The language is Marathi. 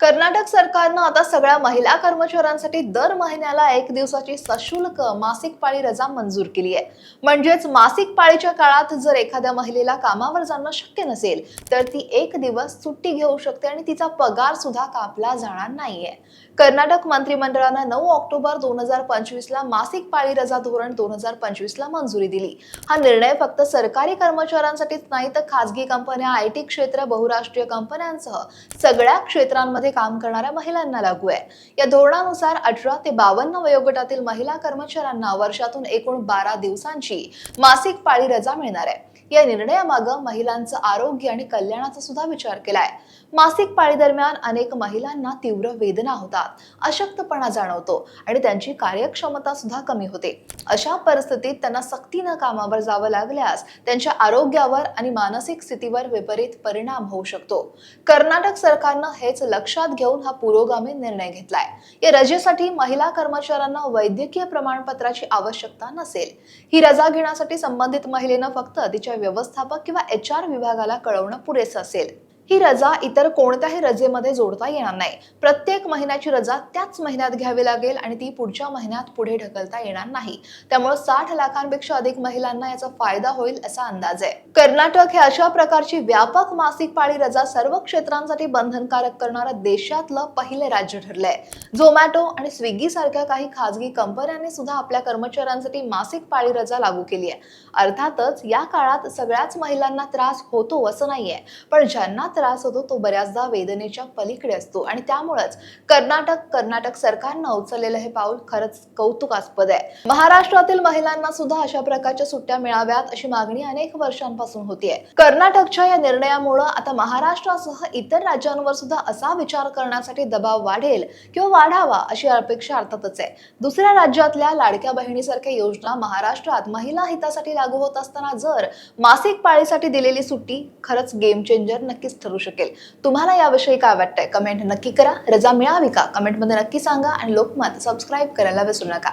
कर्नाटक सरकारनं आता सगळ्या महिला कर्मचाऱ्यांसाठी दर महिन्याला एक दिवसाची सशुल्क मासिक पाळी रजा मंजूर केली आहे. म्हणजेच मासिक पाळीच्या काळात जर एखाद्या महिलेला कामावर जाणं शक्य नसेल तर ती एक दिवस सुट्टी घेऊ शकते आणि तिचा पगार सुद्धा कापला जाणार नाहीये. कर्नाटक मंत्रिमंडळानं नऊ ऑक्टोबर दोन हजार पंचवीस ला मासिक पाळी रजा धोरण दोन हजार पंचवीस ला मंजुरी दिली. हा निर्णय फक्त सरकारी कर्मचाऱ्यांसाठीच नाही तर खासगी कंपन्या आय टी क्षेत्र बहुराष्ट्रीय कंपन्यांसह सगळ्या क्षेत्रांमध्ये काम करणाऱ्या महिलांना लागू आहे. या धोरणानुसार अठरा ते बावन्न वयोगटातील महिला कर्मचाऱ्यांना वर्षातून एकूण बारा दिवसांची मासिक पाळी रजा मिळणार आहे. या निर्णयामागं महिलांचं आरोग्य आणि कल्याणाचा सुद्धा विचार केलाय. मासिक पाळी दरम्यान अनेक महिलांना तीव्र वेदना होतात अशक्तपणा जाणवतो आणि त्यांची कार्यक्षमता सुद्धा कमी होते. अशा परिस्थितीत त्यांना सक्तीनं कामावर जावं लागल्यास त्यांच्या आरोग्यावर आणि मानसिक स्थितीवर विपरीत परिणाम होऊ शकतो. कर्नाटक सरकारनं हेच लक्ष लक्षात घेऊन हा पुरोगामी निर्णय घेतलाय. या रजेसाठी महिला कर्मचाऱ्यांना वैद्यकीय प्रमाणपत्राची आवश्यकता नसेल. ही रजा घेण्यासाठी संबंधित महिलेनं फक्त तिच्या व्यवस्थापक किंवा एच आर विभागाला कळवणं पुरेसं असेल. ही रजा इतर कोणत्याही रजेमध्ये जोडता येणार नाही. प्रत्येक महिन्याची रजा त्याच महिन्यात घ्यावी लागेल आणि ती पुढच्या महिन्यात पुढे ढकलता येणार नाही. त्यामुळे साठ लाखांपेक्षा अधिक महिलांना याचा फायदा होईल असा अंदाज आहे. कर्नाटक हे अशा प्रकारची व्यापक मासिक पाळी रजा सर्व क्षेत्रांसाठी बंधनकारक करणारं देशातलं पहिले राज्य ठरलंय. झोमॅटो आणि स्विगी सारख्या काही खाजगी कंपन्यांनी सुद्धा आपल्या कर्मचाऱ्यांसाठी मासिक पाळी रजा लागू केली आहे. अर्थातच या काळात सगळ्याच महिलांना त्रास होतो असं नाहीये. पण ज्यांना त्रास होतो तो बऱ्याचदा वेदनेच्या पलीकडे असतो. आणि त्यामुळेच कर्नाटक कर्नाटक सरकारनं उचललेलं हे पाऊल खरंच कौतुकास्पद आहे. महाराष्ट्रातील महिलांना सुद्धा अशा प्रकारच्या सुट्ट्या मिळाव्यात अशी मागणी अनेक वर्षांपासून होतीये. कर्नाटकच्या या निर्णयामुळं आता महाराष्ट्रासह इतर राज्यांवर सुद्धा असा विचार करण्यासाठी दबाव वाढेल किंवा वाढावा अशी अपेक्षा अर्थातच आहे. दुसऱ्या राज्यातल्या लाडक्या बहिणीसारख्या योजना महाराष्ट्रात महिला हितासाठी लागू होत असताना जर मासिक पाळीसाठी दिलेली सुट्टी खरंच गेम चेंजर नक्कीच ठरू शकेल. तुम्हाला याविषयी काय वाटतंय? कमेंट नक्की करा. रजा मिळावी का? कमेंटमध्ये नक्की सांगा आणि लोकमत सबस्क्राईब करायला विसरू नका.